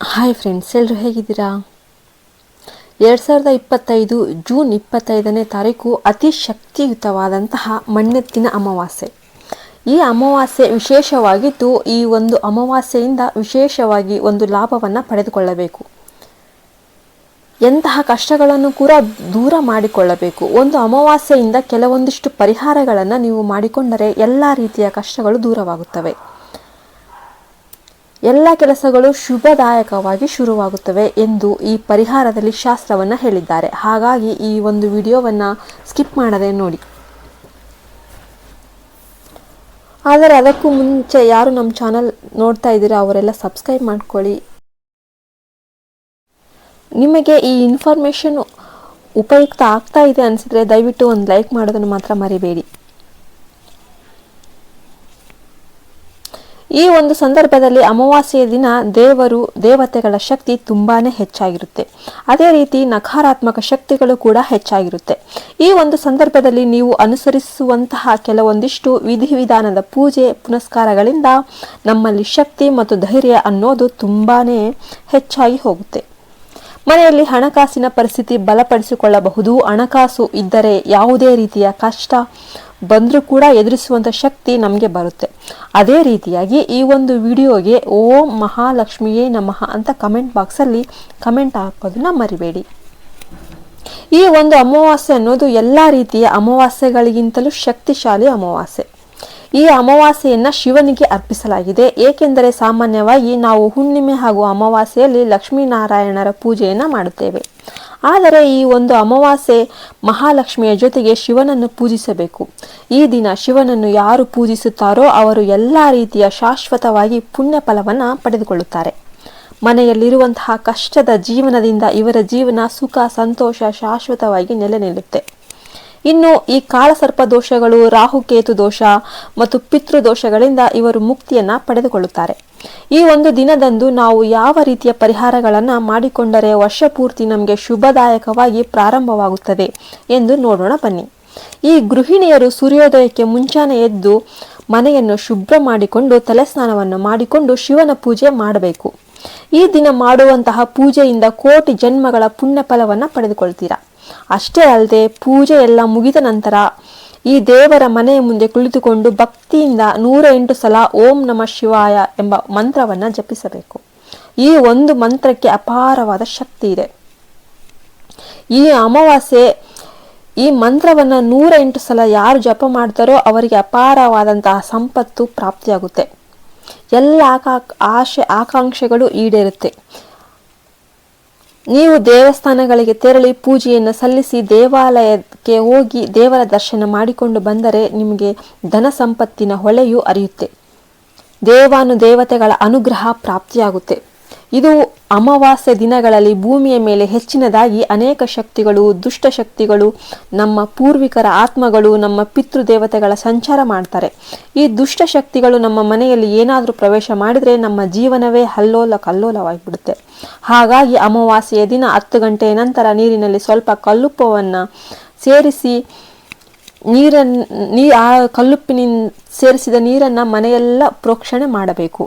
Hi friends ಎಲ್ಲರೂ ಹೇಗಿದ್ದೀರಾ? ಎರಡು ಸಾವಿರದ ಇಪ್ಪತ್ತೈದು ಜೂನ್ ಇಪ್ಪತ್ತೈದನೇ ತಾರೀಕು ಅತಿ ಶಕ್ತಿಯುತವಾದಂತಹ ಮಣ್ಣೆತ್ತಿನ ಅಮಾವಾಸ್ಯೆ. ಈ ಅಮಾವಾಸ್ಯೆ ವಿಶೇಷವಾಗಿದ್ದು ಈ ಒಂದು ಅಮಾವಾಸ್ಯೆಯಿಂದ ವಿಶೇಷವಾಗಿ ಒಂದು ಲಾಭವನ್ನು ಪಡೆದುಕೊಳ್ಳಬೇಕು. ಎಂತಹ ಕಷ್ಟಗಳನ್ನು ಕೂಡ ದೂರ ಮಾಡಿಕೊಳ್ಳಬೇಕು. ಒಂದು ಅಮಾವಾಸ್ಯೆಯಿಂದ ಕೆಲವೊಂದಿಷ್ಟು ಪರಿಹಾರಗಳನ್ನು ನೀವು ಮಾಡಿಕೊಂಡರೆ ಎಲ್ಲ ರೀತಿಯ ಕಷ್ಟಗಳು ದೂರವಾಗುತ್ತವೆ. ಎಲ್ಲ ಕೆಲಸಗಳು ಶುಭದಾಯಕವಾಗಿ ಶುರುವಾಗುತ್ತವೆ ಎಂದು ಈ ಪರಿಹಾರದಲ್ಲಿ ಶಾಸ್ತ್ರವನ್ನು ಹೇಳಿದ್ದಾರೆ. ಹಾಗಾಗಿ ಈ ಒಂದು ವಿಡಿಯೋವನ್ನು ಸ್ಕಿಪ್ ಮಾಡದೆ ನೋಡಿ. ಆದರೆ ಅದಕ್ಕೂ ಮುಂಚೆ ಯಾರು ನಮ್ಮ ಚಾನಲ್ ನೋಡ್ತಾ ಇದ್ದೀರಾ ಅವರೆಲ್ಲ ಸಬ್ಸ್ಕ್ರೈಬ್ ಮಾಡ್ಕೊಳ್ಳಿ. ನಿಮಗೆ ಈ ಇನ್ಫಾರ್ಮೇಷನ್ ಉಪಯುಕ್ತ ಆಗ್ತಾ ಇದೆ ಅನಿಸಿದ್ರೆ ದಯವಿಟ್ಟು ಒಂದು ಲೈಕ್ ಮಾಡೋದನ್ನು ಮಾತ್ರ ಮರಿಬೇಡಿ. ಈ ಒಂದು ಸಂದರ್ಭದಲ್ಲಿ ಅಮಾವಾಸ್ಯೆಯ ದಿನ ದೇವರು, ದೇವತೆಗಳ ಶಕ್ತಿ ತುಂಬಾನೇ ಹೆಚ್ಚಾಗಿರುತ್ತೆ. ಅದೇ ರೀತಿ ನಕಾರಾತ್ಮಕ ಶಕ್ತಿಗಳು ಕೂಡ ಹೆಚ್ಚಾಗಿರುತ್ತೆ. ಈ ಒಂದು ಸಂದರ್ಭದಲ್ಲಿ ನೀವು ಅನುಸರಿಸುವಂತಹ ಕೆಲವೊಂದಿಷ್ಟು ವಿಧಿವಿಧಾನದ ಪೂಜೆ, ಪುನಸ್ಕಾರಗಳಿಂದ ನಮ್ಮಲ್ಲಿ ಶಕ್ತಿ ಮತ್ತು ಧೈರ್ಯ ಅನ್ನೋದು ತುಂಬಾನೇ ಹೆಚ್ಚಾಗಿ ಹೋಗುತ್ತೆ. ಮನೆಯಲ್ಲಿ ಹಣಕಾಸಿನ ಪರಿಸ್ಥಿತಿ ಬಲಪಡಿಸಿಕೊಳ್ಳಬಹುದು. ಹಣಕಾಸು ಇದ್ದರೆ ಯಾವುದೇ ರೀತಿಯ ಕಷ್ಟ ಬಂದರೂ ಕೂಡ ಎದುರಿಸುವಂಥ ಶಕ್ತಿ ನಮಗೆ ಬರುತ್ತೆ. ಅದೇ ರೀತಿಯಾಗಿ ಈ ಒಂದು ವಿಡಿಯೋಗೆ ಓಂ ಮಹಾಲಕ್ಷ್ಮಿಯೇ ನಮಃ ಅಂತ ಕಮೆಂಟ್ ಬಾಕ್ಸಲ್ಲಿ ಕಮೆಂಟ್ ಹಾಕೋದನ್ನ ಮರಿಬೇಡಿ. ಈ ಒಂದು ಅಮಾವಾಸ್ಯೆ ಅನ್ನೋದು ಎಲ್ಲ ರೀತಿಯ ಅಮಾವಾಸ್ಯೆಗಳಿಗಿಂತಲೂ ಶಕ್ತಿಶಾಲಿ ಅಮಾವಾಸ್ಯೆ. ಈ ಅಮಾವಾಸ್ಯೆಯನ್ನು ಶಿವನಿಗೆ ಅರ್ಪಿಸಲಾಗಿದೆ. ಏಕೆಂದರೆ ಸಾಮಾನ್ಯವಾಗಿ ನಾವು ಹುಣ್ಣಿಮೆ ಹಾಗೂ ಅಮಾವಾಸ್ಯೆಯಲ್ಲಿ ಲಕ್ಷ್ಮೀನಾರಾಯಣರ ಪೂಜೆಯನ್ನು ಮಾಡುತ್ತೇವೆ. ಆದರೆ ಈ ಒಂದು ಅಮಾವಾಸ್ಯೆ ಮಹಾಲಕ್ಷ್ಮಿಯ ಜೊತೆಗೆ ಶಿವನನ್ನು ಪೂಜಿಸಬೇಕು. ಈ ದಿನ ಶಿವನನ್ನು ಯಾರು ಪೂಜಿಸುತ್ತಾರೋ ಅವರು ಎಲ್ಲ ರೀತಿಯ ಶಾಶ್ವತವಾಗಿ ಪುಣ್ಯ ಫಲವನ್ನು ಪಡೆದುಕೊಳ್ಳುತ್ತಾರೆ. ಮನೆಯಲ್ಲಿರುವಂತಹ ಕಷ್ಟದ ಜೀವನದಿಂದ ಇವರ ಜೀವನ ಸುಖ, ಸಂತೋಷ ಶಾಶ್ವತವಾಗಿ ನೆಲೆ ನಿಲ್ಲುತ್ತೆ. ಇನ್ನು ಈ ಕಾಳಸರ್ಪ ದೋಷಗಳು ರಾಹುಕೇತು ದೋಷ ಮತ್ತು ಪಿತೃ ದೋಷಗಳಿಂದ ಇವರು ಮುಕ್ತಿಯನ್ನ ಪಡೆದುಕೊಳ್ಳುತ್ತಾರೆ. ಈ ಒಂದು ದಿನದಂದು ನಾವು ಯಾವ ರೀತಿಯ ಪರಿಹಾರಗಳನ್ನ ಮಾಡಿಕೊಂಡರೆ ವರ್ಷ ಪೂರ್ತಿ ನಮಗೆ ಶುಭದಾಯಕವಾಗಿ ಪ್ರಾರಂಭವಾಗುತ್ತದೆ ಎಂದು ನೋಡೋಣ ಬನ್ನಿ. ಈ ಗೃಹಿಣಿಯರು ಸೂರ್ಯೋದಯಕ್ಕೆ ಮುಂಚಾನೆ ಎದ್ದು ಮನೆಯನ್ನು ಶುಭ್ರ ಮಾಡಿಕೊಂಡು ತಲೆಸ್ನಾನವನ್ನು ಮಾಡಿಕೊಂಡು ಶಿವನ ಪೂಜೆ ಮಾಡಬೇಕು. ಈ ದಿನ ಮಾಡುವಂತಹ ಪೂಜೆಯಿಂದ ಕೋಟಿ ಜನ್ಮಗಳ ಪುಣ್ಯ ಫಲವನ್ನು ಪಡೆದುಕೊಳ್ತೀರಾ. ಅಷ್ಟೇ ಅಲ್ಲದೆ ಪೂಜೆ ಎಲ್ಲ ಮುಗಿದ ನಂತರ ಈ ದೇವರ ಮನೆಯ ಮುಂದೆ ಕುಳಿತುಕೊಂಡು ಭಕ್ತಿಯಿಂದ ನೂರ ಎಂಟು ಸಲ ಓಂ ನಮ ಶಿವಾಯ ಎಂಬ ಮಂತ್ರವನ್ನ ಜಪಿಸಬೇಕು. ಈ ಒಂದು ಮಂತ್ರಕ್ಕೆ ಅಪಾರವಾದ ಶಕ್ತಿ ಇದೆ. ಈ ಅಮಾವಾಸ್ಯೆ ಈ ಮಂತ್ರವನ್ನ ನೂರ ಎಂಟು ಸಲ ಯಾರು ಜಪ ಮಾಡ್ತಾರೋ ಅವರಿಗೆ ಅಪಾರವಾದಂತಹ ಸಂಪತ್ತು ಪ್ರಾಪ್ತಿಯಾಗುತ್ತೆ. ಎಲ್ಲ ಆಕಾ ಆಶೆ ಆಕಾಂಕ್ಷೆಗಳು ಈಡೇರುತ್ತೆ. ನೀವು ದೇವಸ್ಥಾನಗಳಿಗೆ ತೆರಳಿ ಪೂಜೆಯನ್ನು ಸಲ್ಲಿಸಿ ದೇವಾಲಯಕ್ಕೆ ಹೋಗಿ ದೇವರ ದರ್ಶನ ಮಾಡಿಕೊಂಡು ಬಂದರೆ ನಿಮಗೆ ಧನ ಸಂಪತ್ತಿನ ಹೊಳೆಯು ಅರಿಯುತ್ತೆ. ದೇವಾನು ದೇವತೆಗಳ ಅನುಗ್ರಹ ಪ್ರಾಪ್ತಿಯಾಗುತ್ತೆ. ಇದು ಅಮಾವಾಸ್ಯ ದಿನಗಳಲ್ಲಿ ಭೂಮಿಯ ಮೇಲೆ ಹೆಚ್ಚಿನದಾಗಿ ಅನೇಕ ಶಕ್ತಿಗಳು ದುಷ್ಟಶಕ್ತಿಗಳು ನಮ್ಮ ಪೂರ್ವಿಕರ ಆತ್ಮಗಳು, ನಮ್ಮ ಪಿತೃದೇವತೆಗಳ ಸಂಚಾರ ಮಾಡ್ತಾರೆ. ಈ ದುಷ್ಟಶಕ್ತಿಗಳು ನಮ್ಮ ಮನೆಯಲ್ಲಿ ಏನಾದರೂ ಪ್ರವೇಶ ಮಾಡಿದರೆ ನಮ್ಮ ಜೀವನವೇ ಹಲ್ಲೋಲ ಕಲ್ಲೋಲವಾಗಿಬಿಡುತ್ತೆ. ಹಾಗಾಗಿ ಅಮಾವಾಸ್ಯೆಯ ದಿನ ಹತ್ತು ಗಂಟೆಯ ನಂತರ ನೀರಿನಲ್ಲಿ ಸ್ವಲ್ಪ ಕಲ್ಲುಪ್ಪವನ್ನು ಸೇರಿಸಿ ನೀರನ್ನು ನೀ, ಆ ಕಲ್ಲುಪ್ಪಿನಿಂದ ಸೇರಿಸಿದ ನೀರನ್ನು ಮನೆಯೆಲ್ಲ ಪ್ರೋಕ್ಷಣೆ ಮಾಡಬೇಕು.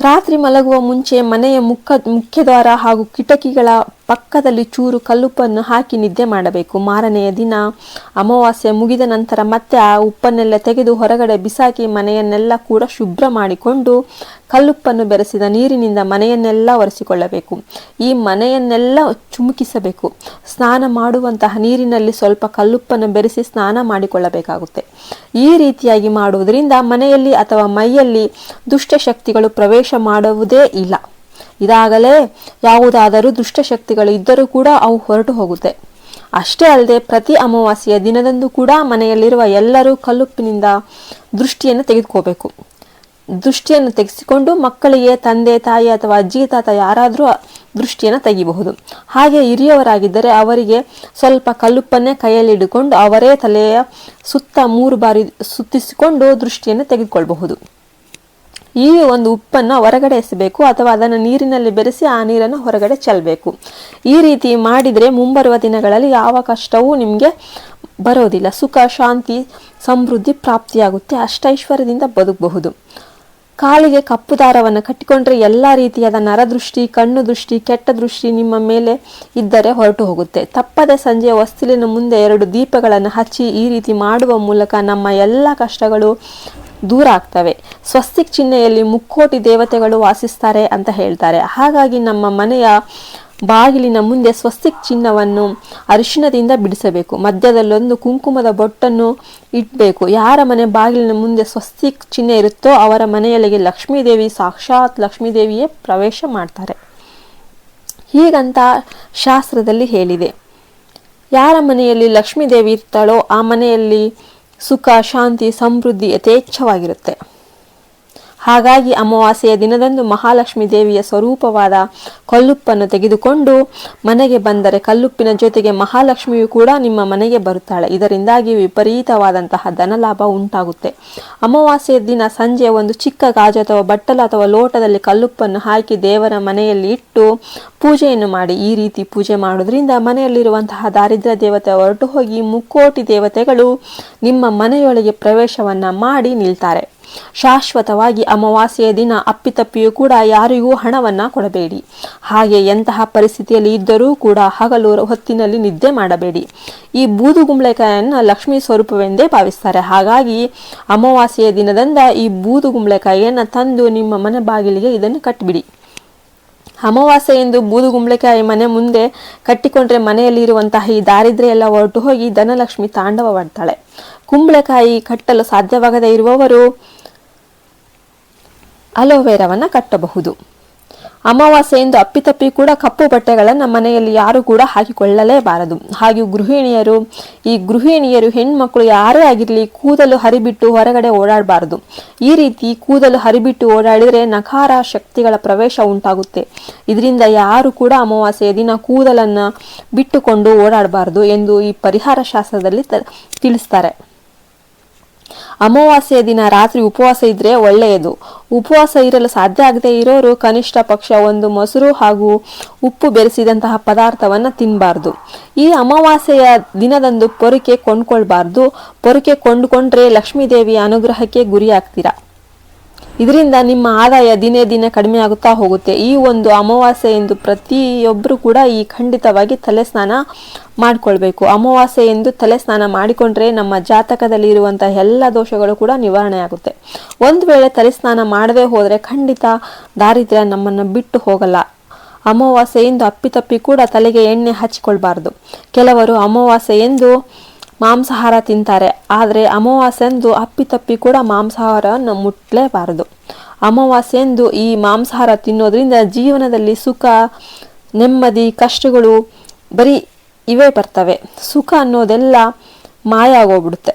ರಾತ್ರಿ ಮಲಗುವ ಮುಂಚೆ ಮನೆಯ ಮುಖ, ಮುಖ್ಯದ್ವಾರ ಹಾಗೂ ಕಿಟಕಿಗಳ ಪಕ್ಕದಲ್ಲಿ ಚೂರು ಕಲ್ಲುಪ್ಪನ್ನು ಹಾಕಿ ನಿದ್ದೆ ಮಾಡಬೇಕು. ಮಾರನೆಯ ದಿನ ಅಮಾವಾಸ್ಯೆ ಮುಗಿದ ನಂತರ ಮತ್ತೆ ಆ ಉಪ್ಪನ್ನೆಲ್ಲ ತೆಗೆದು ಹೊರಗಡೆ ಬಿಸಾಕಿ ಮನೆಯನ್ನೆಲ್ಲ ಕೂಡ ಶುಭ್ರ ಮಾಡಿಕೊಂಡು ಕಲ್ಲುಪ್ಪನ್ನು ಬೆರೆಸಿದ ನೀರಿನಿಂದ ಮನೆಯನ್ನೆಲ್ಲ ಒರೆಸಿಕೊಳ್ಳಬೇಕು. ಈ ಮನೆಯನ್ನೆಲ್ಲ ಚುಮುಕಿಸಬೇಕು. ಸ್ನಾನ ಮಾಡುವಂತಹ ನೀರಿನಲ್ಲಿ ಸ್ವಲ್ಪ ಕಲ್ಲುಪ್ಪನ್ನು ಬೆರೆಸಿ ಸ್ನಾನ ಮಾಡಿಕೊಳ್ಳಬೇಕಾಗುತ್ತೆ. ಈ ರೀತಿಯಾಗಿ ಮಾಡುವುದರಿಂದ ಮನೆಯಲ್ಲಿ ಅಥವಾ ಮೈಯಲ್ಲಿ ದುಷ್ಟಶಕ್ತಿಗಳು ಪ್ರವೇಶ ಮಾಡುವುದೇ ಇಲ್ಲ. ಇದಾಗಲೇ ಯಾವುದಾದರೂ ದುಷ್ಟಶಕ್ತಿಗಳು ಇದ್ದರೂ ಕೂಡ ಅವು ಹೊರಟು ಹೋಗುತ್ತೆ. ಅಷ್ಟೇ ಅಲ್ಲದೆ ಪ್ರತಿ ಅಮಾವಾಸ್ಯೆಯ ದಿನದಂದು ಕೂಡ ಮನೆಯಲ್ಲಿರುವ ಎಲ್ಲರೂ ಕಲ್ಲುಪ್ಪಿನಿಂದ ದೃಷ್ಟಿಯನ್ನು ತೆಗೆದುಕೋಬೇಕು. ದೃಷ್ಟಿಯನ್ನು ತೆಗೆಸಿಕೊಂಡು ಮಕ್ಕಳಿಗೆ ತಂದೆ, ತಾಯಿ ಅಥವಾ ಅಜ್ಜಿ, ತಾತ ಯಾರಾದರೂ ದೃಷ್ಟಿಯನ್ನು ತೆಗಿಬಹುದು. ಹಾಗೆ ಹಿರಿಯವರಾಗಿದ್ದರೆ ಅವರಿಗೆ ಸ್ವಲ್ಪ ಕಲ್ಲುಪ್ಪನ್ನೇ ಕೈಯಲ್ಲಿ ಹಿಡಿಕೊಂಡು ಅವರೇ ತಲೆಯ ಸುತ್ತ ಮೂರು ಬಾರಿ ಸುತ್ತಿಸಿಕೊಂಡು ದೃಷ್ಟಿಯನ್ನು ತೆಗೆದುಕೊಳ್ಳಬಹುದು ಈ ಒಂದು ಉಪ್ಪನ್ನು ಹೊರಗಡೆ ಎಸಬೇಕು ಅಥವಾ ಅದನ್ನು ನೀರಿನಲ್ಲಿ ಬೆರೆಸಿ ಆ ನೀರನ್ನು ಹೊರಗಡೆ ಚೆಲ್ಲಬೇಕು ಈ ರೀತಿ ಮಾಡಿದರೆ ಮುಂಬರುವ ದಿನಗಳಲ್ಲಿ ಯಾವ ಕಷ್ಟವೂ ನಿಮಗೆ ಬರೋದಿಲ್ಲ. ಸುಖ, ಶಾಂತಿ, ಸಮೃದ್ಧಿ ಪ್ರಾಪ್ತಿಯಾಗುತ್ತೆ. ಅಷ್ಟೈಶ್ವರ್ಯದಿಂದ ಬದುಕಬಹುದು. ಕಾಲಿಗೆ ಕಪ್ಪು ದಾರವನ್ನು ಕಟ್ಟಿಕೊಂಡ್ರೆ ಎಲ್ಲ ರೀತಿಯಾದ ನರದೃಷ್ಟಿ, ಕಣ್ಣು ದೃಷ್ಟಿ, ಕೆಟ್ಟ ದೃಷ್ಟಿ ನಿಮ್ಮ ಮೇಲೆ ಇದ್ದರೆ ಹೊರಟು ಹೋಗುತ್ತೆ. ತಪ್ಪದೆ ಸಂಜೆಯ ಹೊಸ್ತಿಲಿನ ಮುಂದೆ ಎರಡು ದೀಪಗಳನ್ನು ಹಚ್ಚಿ ಈ ರೀತಿ ಮಾಡುವ ಮೂಲಕ ನಮ್ಮ ಎಲ್ಲ ಕಷ್ಟಗಳು ದೂರ ಆಗ್ತವೆ ಸ್ವಸ್ತಿಕ್ ಚಿಹ್ನೆಯಲ್ಲಿ ಮುಕ್ಕೋಟಿ ದೇವತೆಗಳು ವಾಸಿಸ್ತಾರೆ ಅಂತ ಹೇಳ್ತಾರೆ. ಹಾಗಾಗಿ ನಮ್ಮ ಮನೆಯ ಬಾಗಿಲಿನ ಮುಂದೆ ಸ್ವಸ್ತಿಕ್ ಚಿಹ್ನವನ್ನು ಅರಿಶಿಣದಿಂದ ಬಿಡಿಸಬೇಕು. ಮಧ್ಯದಲ್ಲೊಂದು ಕುಂಕುಮದ ಬೊಟ್ಟನ್ನು ಇಡಬೇಕು. ಯಾರ ಮನೆ ಬಾಗಿಲಿನ ಮುಂದೆ ಸ್ವಸ್ತಿಕ್ ಚಿಹ್ನೆ ಇರುತ್ತೋ ಅವರ ಮನೆಯಲ್ಲಿಗೆ ಲಕ್ಷ್ಮೀದೇವಿ ಸಾಕ್ಷಾತ್ ಲಕ್ಷ್ಮೀದೇವಿಯೇ ಪ್ರವೇಶ ಮಾಡ್ತಾರೆ. ಹೀಗಂತ ಶಾಸ್ತ್ರದಲ್ಲಿ ಹೇಳಿದೆ. ಯಾರ ಮನೆಯಲ್ಲಿ ಲಕ್ಷ್ಮೀದೇವಿ ಇರ್ತಾಳೋ ಆ ಮನೆಯಲ್ಲಿ ಸುಖ ಶಾಂತಿ ಸಮೃದ್ಧಿ ಯಥೇಚ್ಛವಾಗಿರುತ್ತೆ. ಹಾಗಾಗಿ ಅಮಾವಾಸ್ಯೆಯ ದಿನದಂದು ಮಹಾಲಕ್ಷ್ಮಿ ದೇವಿಯ ಸ್ವರೂಪವಾದ ಕಲ್ಲುಪ್ಪನ್ನು ತೆಗೆದುಕೊಂಡು ಮನೆಗೆ ಬಂದರೆ ಕಲ್ಲುಪ್ಪಿನ ಜೊತೆಗೆ ಮಹಾಲಕ್ಷ್ಮಿಯು ಕೂಡ ನಿಮ್ಮ ಮನೆಗೆ ಬರುತ್ತಾಳೆ. ಇದರಿಂದಾಗಿ ವಿಪರೀತವಾದಂತಹ ಧನಲಾಭ ಉಂಟಾಗುತ್ತೆ. ಅಮಾವಾಸ್ಯೆಯ ದಿನ ಸಂಜೆ ಒಂದು ಚಿಕ್ಕ ಗಾಜು ಅಥವಾ ಬಟ್ಟಲು ಅಥವಾ ಲೋಟದಲ್ಲಿ ಕಲ್ಲುಪ್ಪನ್ನು ಹಾಕಿ ದೇವರ ಮನೆಯಲ್ಲಿ ಇಟ್ಟು ಪೂಜೆಯನ್ನು ಮಾಡಿ. ಈ ರೀತಿ ಪೂಜೆ ಮಾಡೋದ್ರಿಂದ ಮನೆಯಲ್ಲಿರುವಂತಹ ದಾರಿದ್ರ ದೇವತೆ ಹೊರಟು ಹೋಗಿ ಮುಕ್ಕೋಟಿ ದೇವತೆಗಳು ನಿಮ್ಮ ಮನೆಯೊಳಗೆ ಪ್ರವೇಶವನ್ನ ಮಾಡಿ ನಿಲ್ತಾರೆ. ಶಾಶ್ವತವಾಗಿ ಅಮಾವಾಸ್ಯೆಯ ದಿನ ಅಪ್ಪಿತಪ್ಪಿಯೂ ಕೂಡ ಯಾರಿಗೂ ಹಣವನ್ನ ಕೊಡಬೇಡಿ. ಹಾಗೆ ಎಂತಹ ಪರಿಸ್ಥಿತಿಯಲ್ಲಿ ಇದ್ದರೂ ಕೂಡ ಹಗಲು ಹೊತ್ತಿನಲ್ಲಿ ನಿದ್ದೆ ಮಾಡಬೇಡಿ. ಈ ಬೂದುಗುಂಬಳಕಾಯನ್ನು ಲಕ್ಷ್ಮೀ ಸ್ವರೂಪವೆಂದೇ ಭಾವಿಸ್ತಾರೆ. ಹಾಗಾಗಿ ಅಮಾವಾಸ್ಯೆಯ ದಿನದಿಂದ ಈ ಬೂದುಗುಂಬಳಕಾಯಿಯನ್ನು ತಂದು ನಿಮ್ಮ ಮನೆ ಬಾಗಿಲಿಗೆ ಇದನ್ನು ಕಟ್ಟಿಬಿಡಿ ಅಮಾವಾಸ್ಯೆ ಎಂದು ಬೂದುಗುಂಬಳಕಾಯಿ ಮನೆ ಮುಂದೆ ಕಟ್ಟಿಕೊಂಡ್ರೆ ಮನೆಯಲ್ಲಿ ಇರುವಂತಹ ಈ ದಾರಿದ್ರ್ಯ ಎಲ್ಲ ಹೊರಟು ಹೋಗಿ ಧನಲಕ್ಷ್ಮಿ ತಾಂಡವವಾಡ್ತಾಳೆ. ಕುಂಬಳಕಾಯಿ ಕಟ್ಟಲು ಸಾಧ್ಯವಾಗದೇ ಇರುವವರು ಅಲೋವೆರಾವನ್ನು ಕಟ್ಟಬಹುದು. ಅಮಾವಾಸ್ಯೆಯಿಂದ ಅಪ್ಪಿತಪ್ಪಿ ಕೂಡ ಕಪ್ಪು ಬಟ್ಟೆಗಳನ್ನು ಮನೆಯಲ್ಲಿ ಯಾರು ಕೂಡ ಹಾಕಿಕೊಳ್ಳಲೇಬಾರದು. ಹಾಗೆ ಗೃಹಿಣಿಯರು, ಈ ಗೃಹಿಣಿಯರು ಹೆಣ್ಮಕ್ಳು ಯಾರೇ ಆಗಿರಲಿ ಕೂದಲು ಹರಿಬಿಟ್ಟು ಹೊರಗಡೆ ಓಡಾಡಬಾರದು. ಈ ರೀತಿ ಕೂದಲು ಹರಿಬಿಟ್ಟು ಓಡಾಡಿದರೆ ನಕಾರ ಶಕ್ತಿಗಳ ಪ್ರವೇಶ ಉಂಟಾಗುತ್ತೆ. ಇದರಿಂದ ಯಾರು ಕೂಡ ಅಮಾವಾಸ್ಯೆಯ ದಿನ ಕೂದಲನ್ನು ಬಿಟ್ಟುಕೊಂಡು ಓಡಾಡಬಾರದು ಎಂದು ಈ ಪರಿಹಾರ ಶಾಸ್ತ್ರದಲ್ಲಿ ತಿಳಿಸ್ತಾರೆ. ಅಮಾವಾಸ್ಯೆಯ ದಿನ ರಾತ್ರಿ ಉಪವಾಸ ಇದ್ರೆ ಒಳ್ಳೆಯದು. ಉಪವಾಸ ಇರಲು ಸಾಧ್ಯ ಆಗದೆ ಇರೋರು ಕನಿಷ್ಠ ಪಕ್ಷ ಒಂದು ಮೊಸರು ಹಾಗೂ ಉಪ್ಪು ಬೆರೆಸಿದಂತಹ ಪದಾರ್ಥವನ್ನ ತಿನ್ನಬಾರ್ದು ಈ ಅಮಾವಾಸ್ಯೆಯ ದಿನದಂದು ಪೊರಿಕೆ ಕೊಂಡ್ಕೊಳ್ಬಾರ್ದು. ಪೊರಿಕೆ ಕೊಂಡುಕೊಂಡ್ರೆ ಲಕ್ಷ್ಮೀದೇವಿಯ ಅನುಗ್ರಹಕ್ಕೆ ಗುರಿಯಾಗ್ತೀರಾ? ಇದರಿಂದ ನಿಮ್ಮ ಆದಾಯ ದಿನೇ ದಿನೇ ಕಡಿಮೆ ಆಗುತ್ತಾ ಹೋಗುತ್ತೆ. ಈ ಒಂದು ಅಮಾವಾಸ್ಯೆ ಎಂದು ಪ್ರತಿಯೊಬ್ಬರು ಕೂಡ ಈ ಖಂಡಿತವಾಗಿ ತಲೆ ಸ್ನಾನ ಮಾಡಿಕೊಳ್ಬೇಕು. ಅಮಾವಾಸ್ಯೆ ಎಂದು ತಲೆ ಸ್ನಾನ ಮಾಡಿಕೊಂಡ್ರೆ ನಮ್ಮ ಜಾತಕದಲ್ಲಿ ಇರುವಂತಹ ಎಲ್ಲ ದೋಷಗಳು ಕೂಡ ನಿವಾರಣೆ ಆಗುತ್ತೆ. ಒಂದು ವೇಳೆ ತಲೆ ಸ್ನಾನ ಮಾಡದೇ ಹೋದರೆ ಖಂಡಿತ ದಾರಿದ್ರ್ಯ ನಮ್ಮನ್ನು ಬಿಟ್ಟು ಹೋಗಲ್ಲ. ಅಮಾವಾಸ್ಯೆಯಿಂದ ಅಪ್ಪಿತಪ್ಪಿ ಕೂಡ ತಲೆಗೆ ಎಣ್ಣೆ ಹಚ್ಚಿಕೊಳ್ಬಾರ್ದು ಕೆಲವರು ಅಮಾವಾಸ್ಯೆ ಎಂದು ಮಾಂಸಾಹಾರ ತಿಂತಾರೆ. ಆದರೆ ಅಮಾವಾಸ್ಯೆಂದು ಅಪ್ಪಿತಪ್ಪಿ ಕೂಡ ಮಾಂಸಾಹಾರವನ್ನು ಮುಟ್ಟಲೇಬಾರದು ಅಮಾವಾಸ್ಯೆಂದು ಈ ಮಾಂಸಾಹಾರ ತಿನ್ನೋದ್ರಿಂದ ಜೀವನದಲ್ಲಿ ಸುಖ, ನೆಮ್ಮದಿ, ಕಷ್ಟಗಳು ಬರೀ ಇವೇ ಬರ್ತವೆ. ಸುಖ ಅನ್ನೋದೆಲ್ಲ ಮಾಯ ಆಗೋಗ್ಬಿಡುತ್ತೆ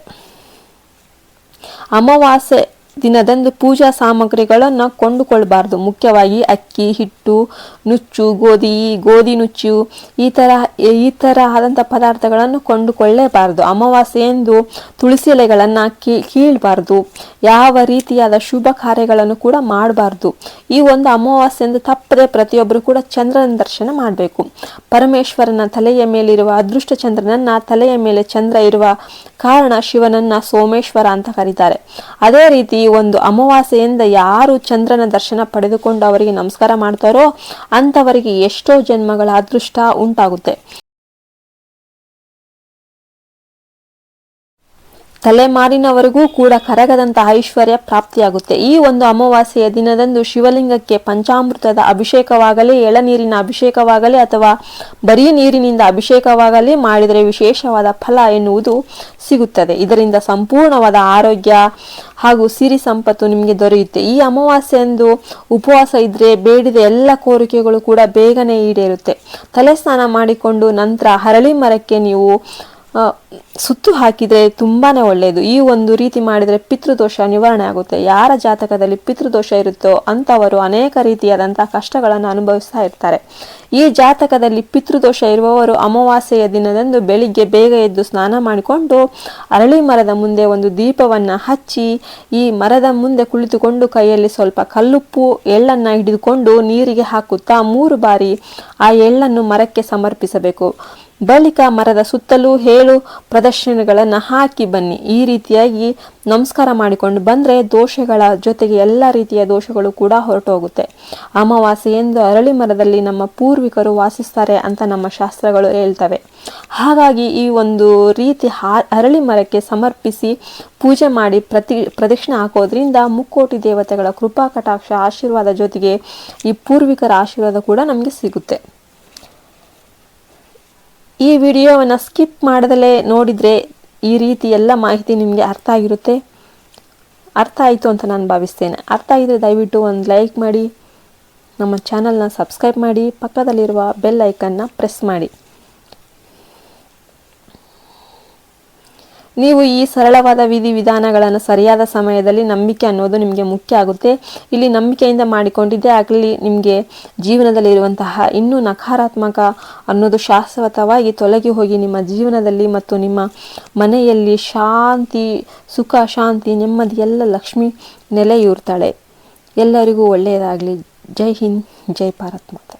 ಅಮಾವಾಸ್ಯೆ ದಿನದಂದು ಪೂಜಾ ಸಾಮಗ್ರಿಗಳನ್ನು ಕೊಂಡುಕೊಳ್ಬಾರ್ದು. ಮುಖ್ಯವಾಗಿ ಅಕ್ಕಿ, ಹಿಟ್ಟು, ನುಚ್ಚು, ಗೋಧಿ ಗೋಧಿ ನುಚ್ಚು, ಈ ಥರ ಈ ಥರ ಆದಂಥ ಪದಾರ್ಥಗಳನ್ನು ಕೊಂಡುಕೊಳ್ಳೇಬಾರದು. ಅಮಾವಾಸ್ಯೆಯೆಂದು ತುಳಸಿ ಎಲೆಗಳನ್ನು ಕೀಳಬಾರ್ದು. ಯಾವ ರೀತಿಯಾದ ಶುಭ ಕಾರ್ಯಗಳನ್ನು ಕೂಡ ಮಾಡಬಾರ್ದು. ಈ ಒಂದು ಅಮಾವಾಸ್ಯೆಂದು ತಪ್ಪದೆ ಪ್ರತಿಯೊಬ್ಬರು ಕೂಡ ಚಂದ್ರನ ದರ್ಶನ ಮಾಡಬೇಕು. ಪರಮೇಶ್ವರನ ತಲೆಯ ಮೇಲಿರುವ ಅದೃಷ್ಟ ಚಂದ್ರನನ್ನ ತಲೆಯ ಮೇಲೆ ಚಂದ್ರ ಇರುವ ಕಾರಣ ಶಿವನನ್ನ ಸೋಮೇಶ್ವರ ಅಂತ ಕರೀತಾರೆ. ಅದೇ ರೀತಿ ಒಂದು ಅಮಾವಾಸ್ಯೆಯಿಂದ ಯಾರು ಚಂದ್ರನ ದರ್ಶನ ಪಡೆದುಕೊಂಡು ಅವರಿಗೆ ನಮಸ್ಕಾರ ಮಾಡ್ತಾರೋ ಅಂತವರಿಗೆ ಎಷ್ಟೋ ಜನ್ಮಗಳ ಅದೃಷ್ಟ ಉಂಟಾಗುತ್ತೆ. ತಲೆಮಾರಿನವರೆಗೂ ಕೂಡ ಕರಗದಂತಹ ಐಶ್ವರ್ಯ ಪ್ರಾಪ್ತಿಯಾಗುತ್ತೆ. ಈ ಒಂದು ಅಮಾವಾಸ್ಯೆಯ ದಿನದಂದು ಶಿವಲಿಂಗಕ್ಕೆ ಪಂಚಾಮೃತದ ಅಭಿಷೇಕವಾಗಲಿ, ಎಳನೀರಿನ ಅಭಿಷೇಕವಾಗಲಿ ಅಥವಾ ಬರೀ ನೀರಿನಿಂದ ಅಭಿಷೇಕವಾಗಲಿ ಮಾಡಿದರೆ ವಿಶೇಷವಾದ ಫಲ ಎನ್ನುವುದು ಸಿಗುತ್ತದೆ. ಇದರಿಂದ ಸಂಪೂರ್ಣವಾದ ಆರೋಗ್ಯ ಹಾಗೂ ಸಿರಿ ಸಂಪತ್ತು ನಿಮಗೆ ದೊರೆಯುತ್ತೆ. ಈ ಅಮಾವಾಸ್ಯೆಯಂದು ಉಪವಾಸ ಇದ್ರೆ ಬೇಡಿದ ಎಲ್ಲ ಕೋರಿಕೆಗಳು ಕೂಡ ಬೇಗನೆ ಈಡೇರುತ್ತೆ. ತಲೆ ಸ್ನಾನ ಮಾಡಿಕೊಂಡು ನಂತರ ಹರಳಿ ಮರಕ್ಕೆ ನೀವು ಸುತ್ತು ಹಾಕಿದರೆ ತುಂಬಾ ಒಳ್ಳೆಯದು ಈ ಒಂದು ರೀತಿ ಮಾಡಿದರೆ ಪಿತೃದೋಷ ನಿವಾರಣೆ ಆಗುತ್ತೆ. ಯಾರ ಜಾತಕದಲ್ಲಿ ಪಿತೃದೋಷ ಇರುತ್ತೋ ಅಂಥವರು ಅನೇಕ ರೀತಿಯಾದಂಥ ಕಷ್ಟಗಳನ್ನು ಅನುಭವಿಸ್ತಾ ಇರ್ತಾರೆ. ಈ ಜಾತಕದಲ್ಲಿ ಪಿತೃದೋಷ ಇರುವವರು ಅಮಾವಾಸ್ಯೆಯ ದಿನದಂದು ಬೆಳಿಗ್ಗೆ ಬೇಗ ಎದ್ದು ಸ್ನಾನ ಮಾಡಿಕೊಂಡು ಅರಳಿ ಮರದ ಮುಂದೆ ಒಂದು ದೀಪವನ್ನು ಹಚ್ಚಿ, ಈ ಮರದ ಮುಂದೆ ಕುಳಿತುಕೊಂಡು ಕೈಯಲ್ಲಿ ಸ್ವಲ್ಪ ಕಲ್ಲುಪ್ಪು, ಎಳ್ಳನ್ನು ಹಿಡಿದುಕೊಂಡು ನೀರಿಗೆ ಹಾಕುತ್ತಾ ಮೂರು ಬಾರಿ ಆ ಎಳ್ಳನ್ನು ಮರಕ್ಕೆ ಸಮರ್ಪಿಸಬೇಕು. ಬಳಿಕ ಮರದ ಸುತ್ತಲೂ ಹೇಳು ಪ್ರದರ್ಶನಗಳನ್ನು ಹಾಕಿ ಬನ್ನಿ. ಈ ರೀತಿಯಾಗಿ ನಮಸ್ಕಾರ ಮಾಡಿಕೊಂಡು ಬಂದರೆ ದೋಷಗಳ ಜೊತೆಗೆ ಎಲ್ಲ ರೀತಿಯ ದೋಷಗಳು ಕೂಡ ಹೊರಟೋಗುತ್ತೆ. ಅಮಾವಾಸ್ಯೆಯೆಂದು ಅರಳಿ ಮರದಲ್ಲಿ ನಮ್ಮ ಪೂರ್ವಿಕರು ವಾಸಿಸ್ತಾರೆ ಅಂತ ನಮ್ಮ ಶಾಸ್ತ್ರಗಳು ಹೇಳ್ತವೆ. ಹಾಗಾಗಿ ಈ ಒಂದು ರೀತಿ ಅರಳಿ ಮರಕ್ಕೆ ಸಮರ್ಪಿಸಿ ಪೂಜೆ ಮಾಡಿ ಪ್ರತಿ ಪ್ರದಕ್ಷಿಣೆ ಹಾಕೋದ್ರಿಂದ ಮುಕ್ಕೋಟಿ ದೇವತೆಗಳ ಕೃಪಾ, ಕಟಾಕ್ಷ, ಆಶೀರ್ವಾದ ಜೊತೆಗೆ ಈ ಪೂರ್ವಿಕರ ಆಶೀರ್ವಾದ ಕೂಡ ನಮಗೆ ಸಿಗುತ್ತೆ. ಈ ವಿಡಿಯೋವನ್ನು ಸ್ಕಿಪ್ ಮಾಡದಲೇ ನೋಡಿದರೆ ಈ ರೀತಿ ಎಲ್ಲ ಮಾಹಿತಿ ನಿಮಗೆ ಅರ್ಥ ಆಗಿರುತ್ತೆ. ಅರ್ಥ ಆಯಿತು ಅಂತ ನಾನು ಭಾವಿಸ್ತೇನೆ. ಅರ್ಥ ಆಗಿದ್ರೆ ದಯವಿಟ್ಟು ಒಂದು ಲೈಕ್ ಮಾಡಿ. ನಮ್ಮ ಚಾನಲ್ನ ಸಬ್ಸ್ಕ್ರೈಬ್ ಮಾಡಿ. ಪಕ್ಕದಲ್ಲಿರುವ ಬೆಲ್ ಐಕನ್ನ ಪ್ರೆಸ್ ಮಾಡಿ. ನೀವು ಈ ಸರಳವಾದ ವಿಧಿ ವಿಧಾನಗಳನ್ನು ಸರಿಯಾದ ಸಮಯದಲ್ಲಿ ನಂಬಿಕೆ ಅನ್ನೋದು ನಿಮಗೆ ಮುಖ್ಯ ಆಗುತ್ತೆ. ಇಲ್ಲಿ ನಂಬಿಕೆಯಿಂದ ಮಾಡಿಕೊಂಡಿದ್ದೇ, ಆಗಲಿ ನಿಮಗೆ ಜೀವನದಲ್ಲಿ ಇರುವಂತಹ ಇನ್ನೂ ನಕಾರಾತ್ಮಕ ಅನ್ನೋದು ಶಾಶ್ವತವಾಗಿ ತೊಲಗಿ ಹೋಗಿ ನಿಮ್ಮ ಜೀವನದಲ್ಲಿ ಮತ್ತು ನಿಮ್ಮ ಮನೆಯಲ್ಲಿ ಶಾಂತಿ, ಸುಖ, ಶಾಂತಿ, ನೆಮ್ಮದಿ ಎಲ್ಲ ಲಕ್ಷ್ಮಿ ನೆಲೆಯೂರ್ತಾಳೆ ಎಲ್ಲರಿಗೂ ಒಳ್ಳೆಯದಾಗಲಿ. ಜೈ ಹಿಂದ್, ಜೈ ಭಾರತ್ ಮಾತಾ.